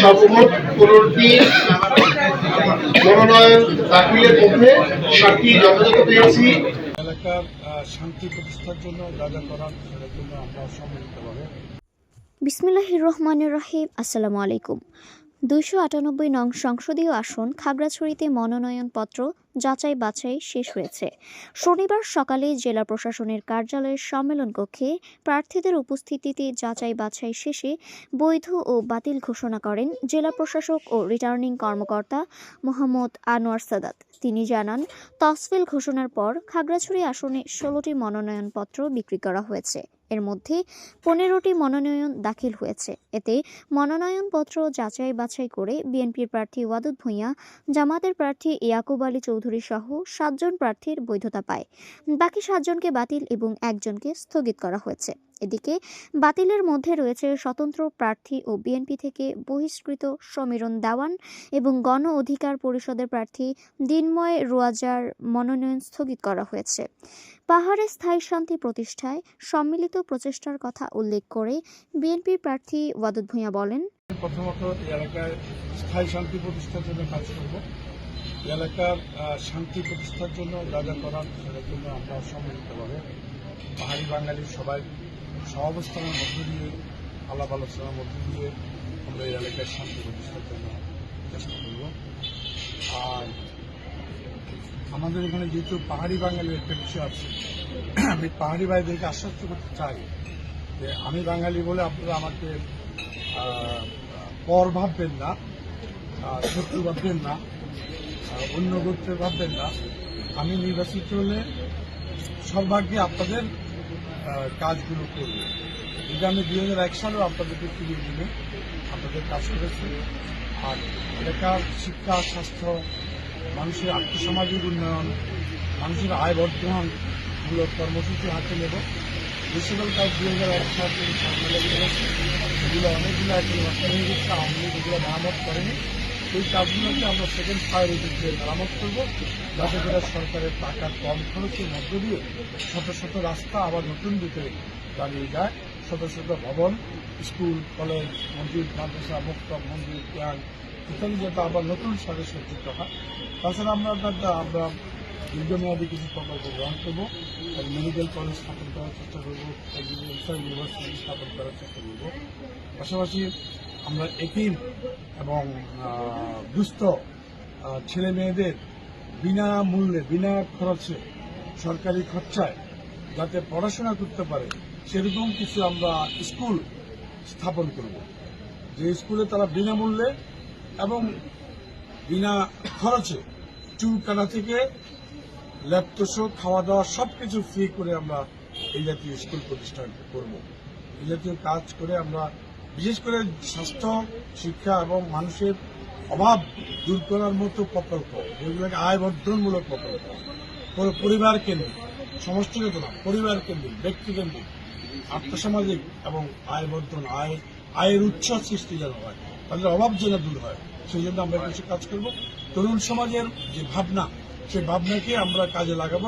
সর্বমোট পনেরোটি মনোনয়ন দাখিলের মধ্যে সাতটি যথাযথ পেয়েছি। এলাকার শান্তি প্রতিষ্ঠার জন্য যা যা করার সেটার জন্য আমরা সম্মিলিতভাবে বিসমিল্লাহির রহমানির রহিম আসসালামু আলাইকুম। দুইশো আটানব্বই নং সংসদীয় আসন খাগড়াছড়িতে মনোনয়নপত্র যাচাই বাছাই শেষ হয়েছে। শনিবার সকালে জেলা প্রশাসনের কার্যালয়ের সম্মেলন কক্ষে প্রার্থীদের উপস্থিতিতে যাচাই বাছাই শেষে বৈধ ও বাতিল ঘোষণা করেন জেলা প্রশাসক ও রিটার্নিং কর্মকর্তা মোহাম্মদ আনোয়ার সাদাত। তিনি জানান তসফিল ঘোষণার পর খাগড়াছড়ি আসনে ষোলোটি মনোনয়নপত্র বিক্রি করা হয়েছে। এর মধ্যে পনেরোটি মনোনয়ন দাখিল হয়েছে। এতে মনোনয়নপত্র যাচাই বাছাই করে বিএনপির প্রার্থী ওয়াদুদ ভূঁইয়া, জামাতের প্রার্থী ইয়াকুব আলী চৌধুরী সহ সাতজন প্রার্থীর বৈধতা পায়। বাকি সাতজনকে বাতিল এবং একজনকে স্থগিত করা হয়েছে। এদিকে বাতিলের মধ্যে রয়েছে স্বতন্ত্র প্রার্থী ও বিএনপি থেকে বহিষ্কৃত সমীরণ দেওয়ান এবং গণ অধিকার পরিষদের প্রার্থী দিনময় রোয়াজার মনোনয়ন স্থগিত করা হয়েছে। পাহাড়ে স্থায়ী শান্তি প্রতিষ্ঠায় সম্মিলিত প্রচেষ্টার কথা উল্লেখ করে বিএনপি প্রার্থী ওয়াদুদ ভূঁইয়া বলেন, প্রথমত এলাকায় স্থায়ী শান্তি প্রতিষ্ঠার জন্য কাজ করব। এলাকার শান্তি প্রতিষ্ঠার জন্য যা যা করার সেটার জন্য আমরা সম্মিলিতভাবে পাহাড়ি বাঙালির সবাই সহাবস্থানের মধ্য দিয়ে, আলাপ আলোচনার মধ্য দিয়ে আমরা এই এলাকার শান্তি প্রতিষ্ঠার জন্য চেষ্টা করব। আর আমাদের এখানে যেহেতু পাহাড়ি বাঙালির একটা বিষয় আছে, আমি পাহাড়ি ভাইদেরকে আশ্বস্ত করতে চাই যে আমি বাঙালি বলে আপনারা আমাকে পর ভাববেন না শত্রু ভাববেন না। অন্য গোত্রের ভাববেন না। আমি নির্বাচিত হলে সর্বাগ্যে আপনাদের কাজগুলো করব। যদি আমি দুই হাজার এক সালেও আপনাদেরকে ফিরিয়ে দিলে আপনাদের কাজ করেছি। আর এলাকার শিক্ষা, স্বাস্থ্য, মানুষের আর্থসামাজিক উন্নয়ন, মানুষের আয় বর্ধনমূলক কর্মসূচি হাতে নেব। সকল কাজ দুই হাজার এক সাল থেকে সামনে লেগে গেছে এগুলো অনেকগুলো এখন হয়ে গেছে। আওয়ামী লীগ এগুলো মেরামত করেনি। সেই কাজগুলোকে আমরা সেকেন্ড প্রায়োরিটিতে মেরামত করব, যাতে করে সরকারের টাকা কম খরচের মধ্য দিয়ে শত শত রাস্তা আবার নতুন দিকে দাঁড়িয়ে যায়। শত শত ভবন, স্কুল, কলেজ মন্দির মাদ্রাসা মুক্তব মন্দির, জ্ঞান ইত্যাদি যাতে আবার নতুন সাথে সজ্জিত হয়। তাছাড়া আমরা আমরা দীর্ঘমেয়াদী কিছু প্রকল্প গ্রহণ করব মেডিকেল কলেজ স্থাপন করার চেষ্টা করব ইউনিভার্সিটি স্থাপন করার চেষ্টা করব। পাশাপাশি আমরা একিম এবং দুস্থ ছেলে মেয়েদের বিনা মূল্যে বিনা খরচে সরকারি খরচায় যাতে পড়াশোনা করতে পারে, সেরকম কিছু আমরা স্কুল স্থাপন করব। যে স্কুলে তারা বিনামূল্যে এবং বিনা খরচে চুল থেকে ল্যাপটসও খাওয়া দাওয়া সব কিছু ফ্রি করে আমরা এই জাতীয় স্কুল প্রতিষ্ঠান করব। এই জাতীয় কাজ করে আমরা বিশেষ করে স্বাস্থ্য, শিক্ষা এবং মানুষের অভাব দূর করার মতো প্রকল্প, যেগুলোকে আয় বর্ধনমূলক প্রকল্প। পুরো পরিবার কেন্দ্রিক সমষ্টিগত না, পরিবার কেন্দ্রিক, ব্যক্তি কেন্দ্রিক, আর্থসামাজিক এবং আয় বর্ধন আয়, আয়ের উৎস সৃষ্টি যেন হয়, তাদের অভাব যেন দূর হয়, সেই জন্য আমরা কিছু কাজ করব। তরুণ সমাজের যে ভাবনা, সেই ভাবনাকে আমরা কাজে লাগাবো